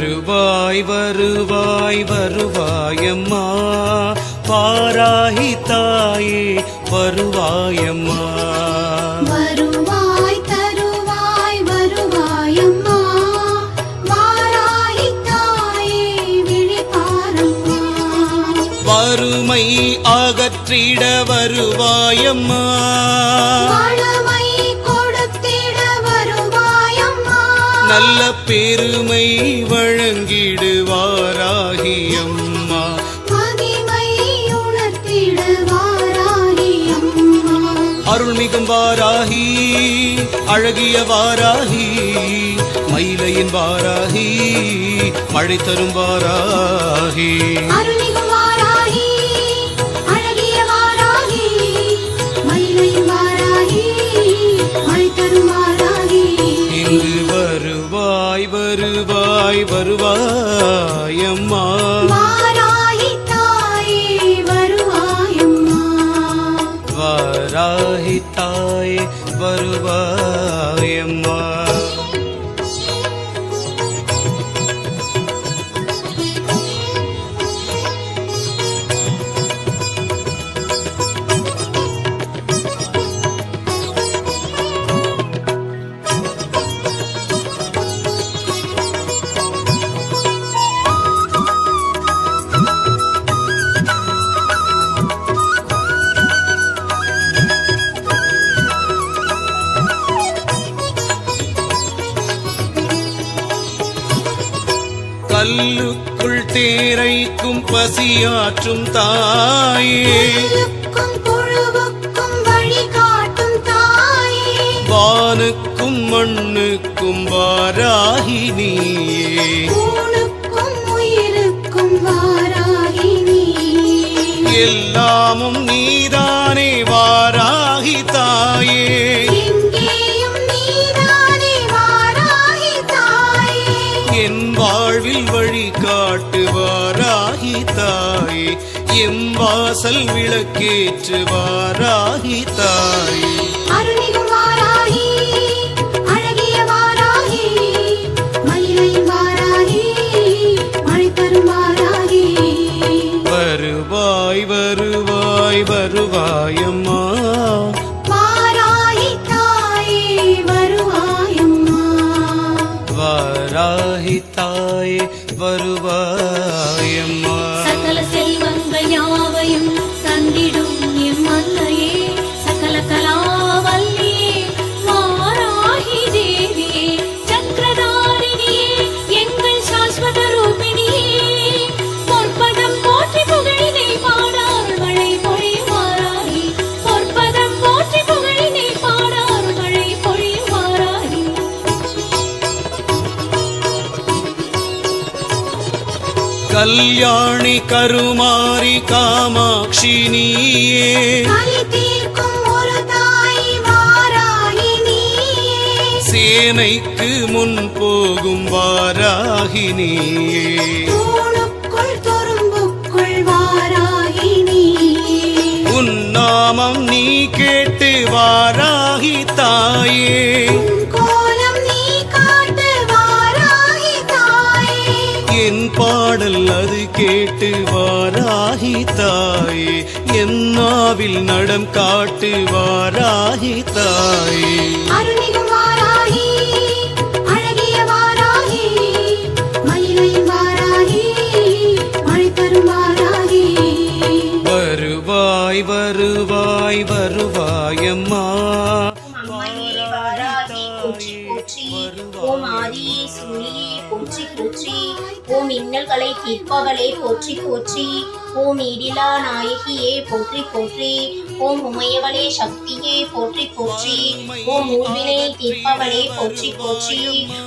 வருவாய் வருவாய் வருவாயம்மா பாராகி தாயே வருவாயம்மா வருவாய் தருவாய் வருவாயம்மா வாராகி தாயே விழிப்பாரம்மா வறுமை அகற்றிட வருவாயம்மா நல்ல பெருமை வழங்கிடுவாராகியம்மா. அம்மா அருள்மிகும் வாராகி அழகிய வாராகி மயிலையின் வாராகி மழை தரும் வாராகி தாயே வருவாயம்மா. வாராகி தாயே வருவாயம்மா கல்லுக்குள் தேரைக்கும் பசியாற்றும் தாயே. வானுக்கும் மண்ணுக்கும் வாராகி நீயே. ஊனுக்கும் உயிருக்கும் வாராகி நீயே. எல்லாமும் நீதானே வாராகி தாயே. என் வாழ்வில் வழி காட்டுவாராகி தாயே. எம் வாசல் விளக்கேற்று வாராகி தாயே வருவாய் வருவாய் வருவாயம்மா. தாய் வருவாயம்மா கல்யாணி கருமாரி காமாட்சி நீயே சேனைக்கு முன் போகும் வாராகி நீயே தூணுக்குள் துரும்புக்குள் வாராகி நீயே உன் நாமம் நீ கேட்டு வாராகி தாயே. கேட்டு வாராகி தாயே என் நடம் காட்டு வாராகி தாயே போற்றி ஓம் ஆதியே சூரியே போற்றி போற்றி. ஓம் இன்னல்களை தீர்ப்பவளே போற்றி போற்றி. ஓம் இடிலா நாயகியே போற்றி போற்றி. ஓம் உமையவளே சக்தியே போற்றி போற்றி. ஓம் ஊர்வினை தீர்ப்பவளே போற்றி போற்றி.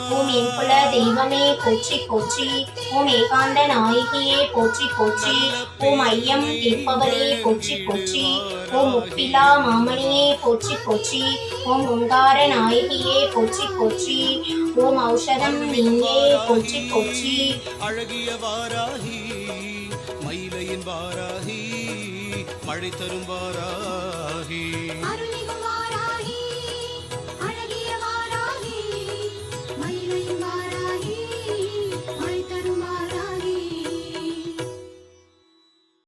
ஓம் இன்புல தெய்வமே போற்றி போற்றி. ஓம் ஏகாந்த நாயகியே போற்றி போற்றி. ஓம் ஐயம் தீர்ப்பவளே போற்றி போற்றி. ஓம் முப்பிலா மாமணியே போற்றி போற்றி. ஓம் ஓங்கார நாயகியே போற்றி போற்றி. ஓம் ஔஷதம் நீங்கே போற்றி போற்றி. அழகிய வாராகி. மழையின் வாராகி மழை தரும் வாராகி.